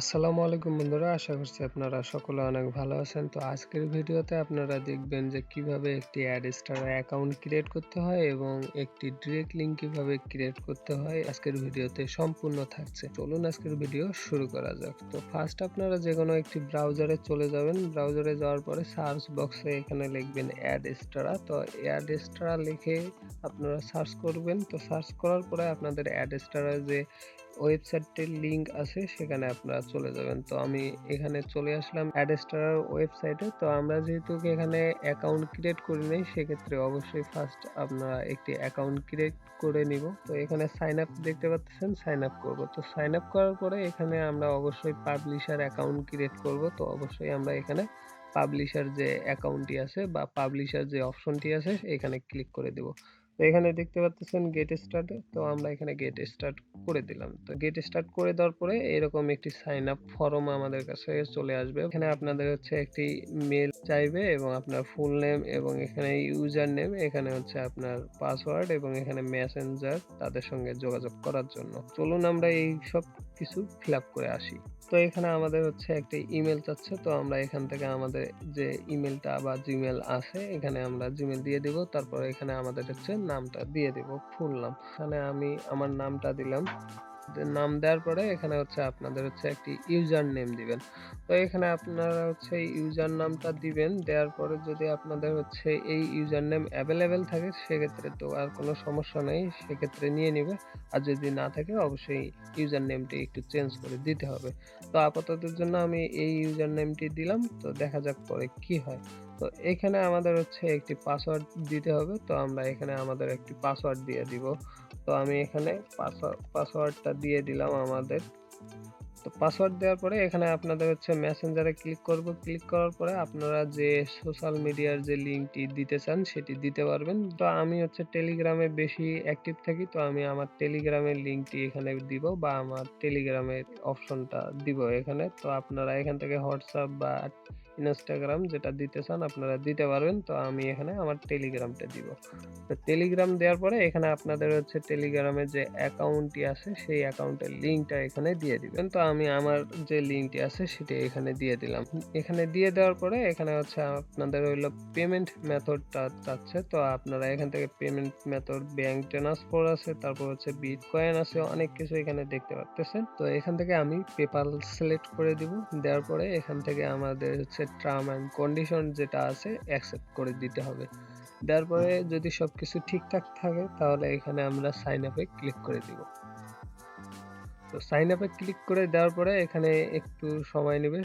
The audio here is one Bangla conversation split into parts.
আসসালামু আলাইকুম বন্ধুরা, আশা করছি আপনারা সকলে অনেক ভালো আছেন। তো আজকের ভিডিওতে আপনারা দেখবেন যে কীভাবে একটি অ্যাড স্টার অ্যাকাউন্ট ক্রিয়েট করতে হয় এবং একটি ডিরেক্ট লিঙ্ক কীভাবে ক্রিয়েট করতে হয় আজকের ভিডিওতে সম্পূর্ণ থাকছে। চলুন আজকের ভিডিও শুরু করা যাক। তো ফার্স্ট আপনারা যে কোনো একটি ব্রাউজারে চলে যাবেন। ব্রাউজারে যাওয়ার পরে সার্চ বক্সে এখানে লিখবেন অ্যাড স্টারা তো অ্যাড স্টারা লিখে আপনারা সার্চ করবেন। তো সার্চ করার পরে আপনাদের অ্যাড স্টারা যে ওয়েবসাইটটির লিঙ্ক আছে, সেখানে আপনারা চলে যাবেন। তো আমি এখানে চলে আসলাম অ্যাডস্টার ওয়েবসাইটে। তো আমরা যেহেতু এখানে অ্যাকাউন্ট ক্রিয়েট করি নাই, সেক্ষেত্রে অবশ্যই ফার্স্ট আপনারা একটি অ্যাকাউন্ট ক্রিয়েট করে নিব। তো এখানে সাইন আপ দেখতে পাচ্ছেন সাইন আপ করব। তো সাইন আপ করার পরে এখানে আমরা অবশ্যই পাবলিশার অ্যাকাউন্ট ক্রিয়েট করব। তো অবশ্যই আমরা এখানে পাবলিশার যে অ্যাকাউন্টটি আছে বা পাবলিশার যে অপশনটি আছে, এখানে ক্লিক করে দেব। তো এখানে দেখতে পাচ্ছেন গেট স্টার্ট তো আমরা এখানে গেট স্টার্ট করে দিলাম। তো গেট স্টার্ট করে দেওয়ার পরে এরকম একটি সাইন আপ ফর্ম আমাদের কাছে চলে আসবে। এখানে আপনাদের হচ্ছে একটি মেল চাইবে এবং আপনার ফুল নেম এবং এখানে ইউজার নেম এখানে হচ্ছে আপনার পাসওয়ার্ড এবং এখানে মেসেঞ্জার তাদের সঙ্গে যোগাযোগ করার জন্য। চলুন আমরা এই সব কিছু ফিল করে আসি। তো এখানে আমাদের হচ্ছে একটা ইমেল চাচ্ছে, তো আমরা এখান থেকে আমাদের যে ইমেলটা বা জিমেল আছে, এখানে আমরা জিমেল দিয়ে দিব, তারপর এখানে আমাদের হচ্ছে নামটা দিয়ে দিব ফুল নাম এখানে আমি আমার নামটা দিলাম। নাম দেওয়ার পরে এখানে হচ্ছে আপনাদের হচ্ছে একটি ইউজার নেম দিবেন। তো এখানে আপনারা হচ্ছে ইউজার নামটা দিবেন, দেওয়ার পরে যদি আপনাদের হচ্ছে এই ইউজার নেম অ্যাভেলেবেল থাকে, সেক্ষেত্রে তো আর কোনো সমস্যা নেই, সেক্ষেত্রে নিয়ে নেবে। আর যদি না থাকে, অবশ্যই ইউজার নেমটি একটু চেঞ্জ করে দিতে হবে। তো আপাতত জন্য আমি এই ইউজার নেমটি দিলাম, তো দেখা যাক পরে কি হয়। তো এখানে আমাদের হচ্ছে একটি পাসওয়ার্ড দিতে হবে। তো আমরা এখানে আমাদের একটি পাসওয়ার্ড দিয়ে দিব। তো আমি এখানে পাসওয়ার্ডটা দিয়ে দিলাম আমাদের। তো পাসওয়ার্ড দেওয়ার পরে এখানে আপনাদের হচ্ছে মেসেঞ্জারে ক্লিক করব। ক্লিক করার পরে আপনারা যে সোশ্যাল মিডিয়ার যে লিঙ্কটি দিতে চান, সেটি দিতে পারবেন। তো আমি হচ্ছে টেলিগ্রামে বেশি অ্যাক্টিভ থাকি, তো আমি আমার টেলিগ্রামের লিঙ্কটি এখানে দিব বা আমার টেলিগ্রামের অপশনটা দিব এখানে। তো আপনারা এখান থেকে হোয়াটসঅ্যাপ বা ইনস্টাগ্রাম যেটা দিতে চান আপনারা দিতে পারবেন। তো আমি এখানে আমার টেলিগ্রামটা দিব। তো টেলিগ্রাম দেওয়ার পরে এখানে আপনাদের হচ্ছে টেলিগ্রামের যে অ্যাকাউন্টটি আছে, সেই অ্যাকাউন্টের লিঙ্কটা এখানে দিয়ে দিবেন। তো আমি আমার যে লিঙ্কটি আছে, সেটি এখানে দিয়ে দিলাম। এখানে দিয়ে দেওয়ার পরে এখানে হচ্ছে আপনাদের হইল পেমেন্ট মেথডটা চাচ্ছে তো আপনারা এখান থেকে পেমেন্ট মেথড ব্যাংক ট্রান্সফার আছে, তারপর হচ্ছে বিটকয়েন আছে, অনেক কিছু এখানে দেখতে পাচ্ছেন তো এখান থেকে আমি পেপাল সিলেক্ট করে দিব। দেওয়ার পরে এখান থেকে আমাদের হচ্ছে টার্ম অ্যান্ড কন্ডিশন যেটা আছে অ্যাকসেপ্ট করে দিতে হবে। দেওয়ার পরে যদি সব কিছু ঠিকঠাক থাকে তাহলে এখানে আমরা সাইন আপে ক্লিক করে দিব। তো সাইন আপে ক্লিক করে দেওয়ার পরে এখানে একটু সময় নেবে।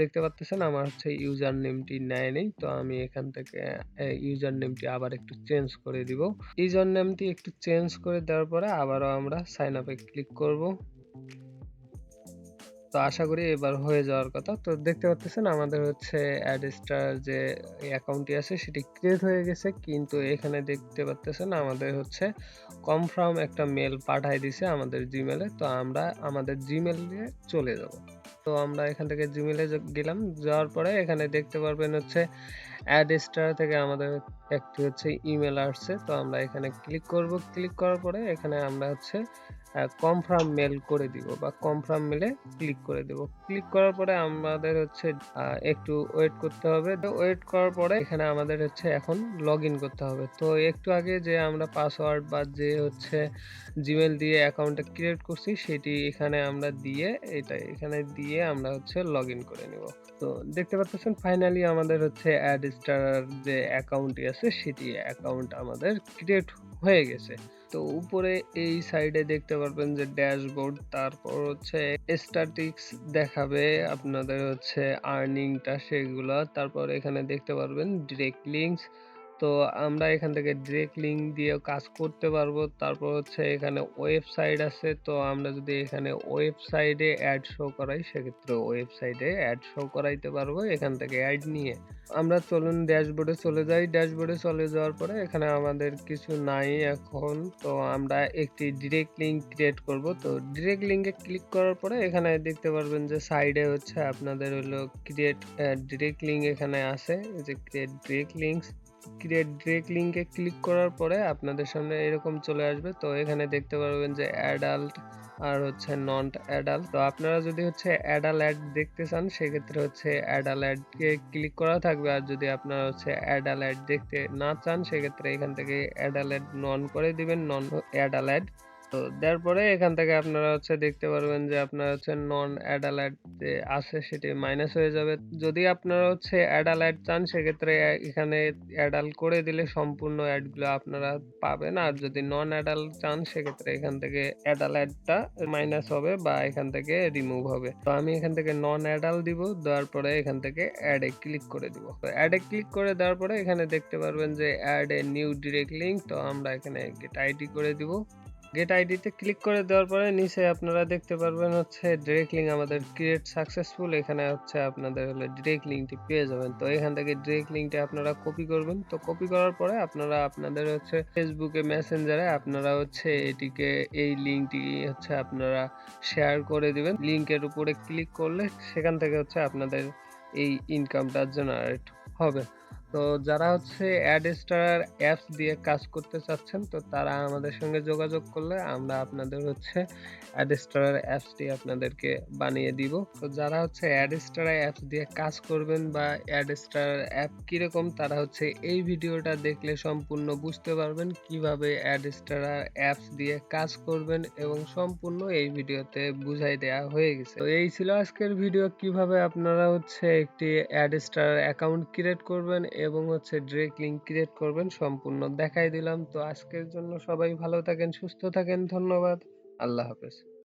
দেখতে পাচ্ছেন আমার হচ্ছে ইউজার নেমটি নেয় নেই তো আমি এখান থেকে ইউজার নেমটি আবার একটু চেঞ্জ করে দিব। ইউজার নেমটি একটু চেঞ্জ করে দেওয়ার পরে আবারও আমরা সাইন আপে ক্লিক করব। তো আশা করি এবার হয়ে যাওয়ার কথা। তো দেখতে পাচ্ছেন আমাদের হচ্ছে অ্যাডস্টার যে অ্যাকাউন্টটি আছে সেটি ক্রিয়েট হয়ে গেছে। কিন্তু এখানে দেখতে পাচ্ছেন আমাদের হচ্ছে কনফার্ম একটা মেল পাঠাই দিছে আমাদের জিমেলে তো আমরা আমাদের জিমেলে চলে যাব। তো আমরা এখান থেকে জিমেলে গেলাম। যাওয়ার পরে এখানে দেখতে পারবেন হচ্ছে অ্যাড স্টার থেকে আমাদের একটি হচ্ছে ইমেল আসছে। তো আমরা এখানে ক্লিক করব। ক্লিক করার পরে এখানে আমরা হচ্ছে কনফার্ম মেল করে দিব বা কনফার্ম মেলে ক্লিক করে দেব। ক্লিক করার পরে আমাদের হচ্ছে একটু ওয়েট করতে হবে। তো ওয়েট করার পরে এখানে আমাদের হচ্ছে এখন লগ করতে হবে। তো একটু আগে যে আমরা পাসওয়ার্ড বা যে হচ্ছে জিমেল দিয়ে অ্যাকাউন্টটা ক্রিয়েট করছি, সেটি এখানে আমরা দিয়ে এটা এখানে দিয়ে আমরা হচ্ছে লগ করে নেব। তো দেখতে পাচ্ছেন ফাইনালি আমাদের হচ্ছে অ্যাড স্টার যে অ্যাকাউন্টটি আছে, সেটি অ্যাকাউন্ট আমাদের ক্রিয়েট হয়ে গেছে। তো উপরে এই সাইডে দেখতে পারবেন যে ড্যাশবোর্ড তারপর হচ্ছে স্ট্যাটিক্স দেখাবে, আপনাদের হচ্ছে আর্নিংটা সেগুলো, তারপর এখানে দেখতে পারবেন ডিরেক্ট লিঙ্কস তো আমরা এখান থেকে ডিরেক্ট লিঙ্ক দিয়ে কাজ করতে পারব। তারপর হচ্ছে এখানে ওয়েবসাইট আছে। তো আমরা যদি এখানে ওয়েবসাইটে অ্যাড শো করাই, সেক্ষেত্রে ওয়েবসাইটে অ্যাড শো করাইতে পারব এখান থেকে অ্যাড নিয়ে। আমরা চলুন ড্যাশবোর্ডে চলে যাই। ড্যাশবোর্ডে চলে যাওয়ার পরে এখানে আমাদের কিছু নাই এখন। তো আমরা একটি ডিরেক্ট লিঙ্ক ক্রিয়েট করব। তো ডিরেক্ট লিঙ্কে ক্লিক করার পরে এখানে দেখতে পারবেন যে সাইডে হচ্ছে আপনাদের হলো ক্রিয়েট ডিরেক্ট লিঙ্ক এখানে আছে। যে create direct links create direct লিঙ্কে ক্লিক করার পরে আপনাদের সামনে এরকম চলে আসবে। তো এখানে দেখতে পারবেন যে অ্যাডাল্ট আর হচ্ছে নন অ্যাডাল্ট তো আপনারা যদি হচ্ছে অ্যাডাল অ্যাড দেখতে চান, সেক্ষেত্রে হচ্ছে অ্যাডাল অ্যাডকে ক্লিক করা থাকবে। আর যদি আপনারা হচ্ছে অ্যাডাল অ্যাড দেখতে না চান, সেক্ষেত্রে এখান থেকে অ্যাডাল অ্যাড নন করে দিবেন নন অ্যাডাল অ্যাড তো দেওয়ার পরে এখান থেকে আপনারা হচ্ছে দেখতে পারবেন যে আপনার হচ্ছে নন অ্যাডালাইট যে আছে সেটি মাইনাস হয়ে যাবে। যদি আপনারা হচ্ছে অ্যাডালাইট চান, সেক্ষেত্রে এখানে অ্যাডাল করে দিলে সম্পূর্ণ অ্যাডগুলো আপনারা পাবেন। আর যদি নন অ্যাডাল চান, সেক্ষেত্রে এখান থেকে অ্যাডালাইটটা মাইনাস হবে বা এখান থেকে রিমুভ হবে। তো আমি এখান থেকে নন অ্যাডাল দিব, দেওয়ার পরে এখান থেকে অ্যাডে ক্লিক করে দিব। তো অ্যাডে ক্লিক করে দেওয়ার পরে এখানে দেখতে পারবেন যে add a new direct link তো আমরা এখানে গেট আইডি করে দিব। গেট আইডিতে ক্লিক করে দেওয়ার পরে নিচে আপনারা দেখতে পারবেন হচ্ছে ডিরেক্ট লিঙ্ক আমাদের ক্রিয়েট সাকসেসফুল এখানে হচ্ছে আপনাদের হলে ডিরেক্ট লিঙ্কটি পেয়ে যাবেন। তো এখান থেকে ডিরেক্ট লিঙ্কটি আপনারা কপি করবেন। তো কপি করার পরে আপনারা আপনাদের হচ্ছে ফেসবুকে মেসেঞ্জারে আপনারা হচ্ছে এটিকে এই লিঙ্কটি হচ্ছে আপনারা শেয়ার করে দিবেন। লিঙ্কের উপরে ক্লিক করলে সেখান থেকে হচ্ছে আপনাদের এই ইনকামটা জেনারেট হবে। তো যারা হচ্ছে অ্যাড স্টার অ্যাপস দিয়ে কাজ করতে চাচ্ছেন, তো তারা আমাদের সঙ্গে যোগাযোগ করলে আমরা আপনাদের হচ্ছে অ্যাড স্টার অ্যাপসটি আপনাদেরকে বানিয়ে দিব। তো যারা হচ্ছে অ্যাড স্টার অ্যাপস দিয়ে কাজ করবেন বা অ্যাড স্টার অ্যাপ কীরকম, তারা হচ্ছে এই ভিডিওটা দেখলে সম্পূর্ণ বুঝতে পারবেন কীভাবে অ্যাড স্টার অ্যাপস দিয়ে কাজ করবেন এবং সম্পূর্ণ এই ভিডিওতে বুঝাই দেওয়া হয়ে গেছে। তো এই ছিল আজকের ভিডিও। কীভাবে আপনারা হচ্ছে একটি অ্যাড স্টার অ্যাকাউন্ট ক্রিয়েট করবেন এবং হচ্ছে ডিরেক্ট লিঙ্ক ক্রিয়েট করবেন, সম্পূর্ণ দেখাই দিলাম। তো আজকের জন্য সবাই ভালো থাকেন, সুস্থ থাকেন, ধন্যবাদ। আল্লাহ হাফেজ।